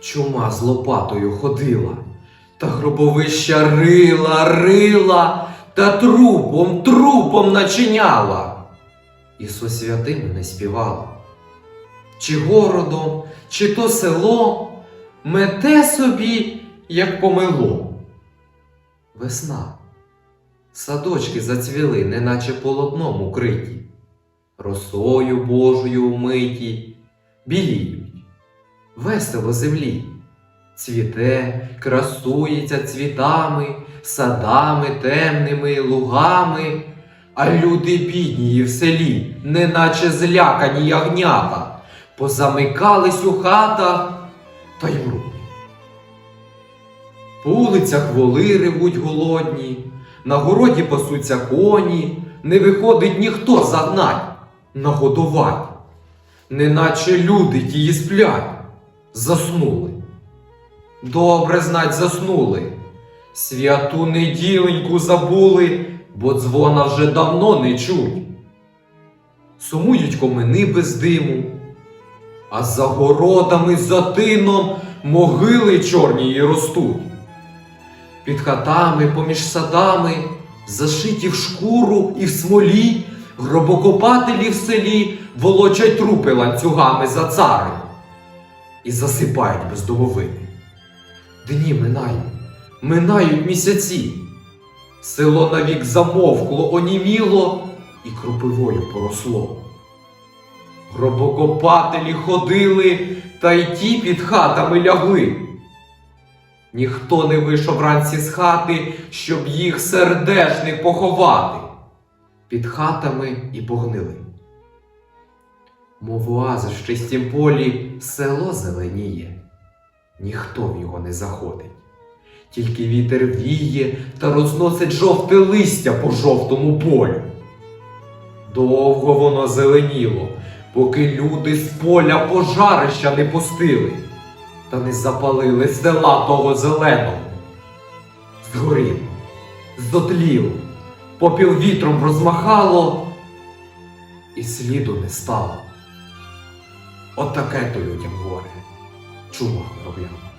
Чума з лопатою ходила, та гробовища рила, рила, та трупом, трупом начиняла. І со святими не співала. Чи городом, чи то село мете собі, як помило. Весна. Садочки зацвіли, неначе полотном укриті, росою Божою умиті, біліють, весело землі, цвіте, красується цвітами, садами темними, лугами, а люди бідні в селі, неначе злякані ягнята, позамикались у хатах та й мруть. По вулицях воли ревуть голодні, на городі пасуться коні, не виходить ніхто загнать, нагодовать. Неначе люди тії сплять, заснули. Добре знать заснули. Святу неділеньку забули, бо дзвона вже давно не чуть. Сумують комини без диму, а за городами, за тином могили чорні ростуть. Під хатами, поміж садами, зашиті в шкуру і в смолі, гробокопателі в селі волочать трупи ланцюгами за цари і засипають без домовини. Дні минають, минають місяці. Село навік замовкло, оніміло і кропивою поросло. Гробокопателі ходили, та й ті під хатами лягли. Ніхто не вийшов вранці з хати, щоб їх сердешних поховати. Під хатами і погнили. Мов оаза в чистім полі село зеленіє, ніхто в його не заходить. Тільки вітер віє та розносить жовте листя по жовтому полю. Довго воно зеленіло, поки люди з поля пожарища не пустили та не запалили села того зеленого. Згоріло, зотліло, попіл вітром розмахало, і сліду не стало. От таке то людям горе, чума робляла.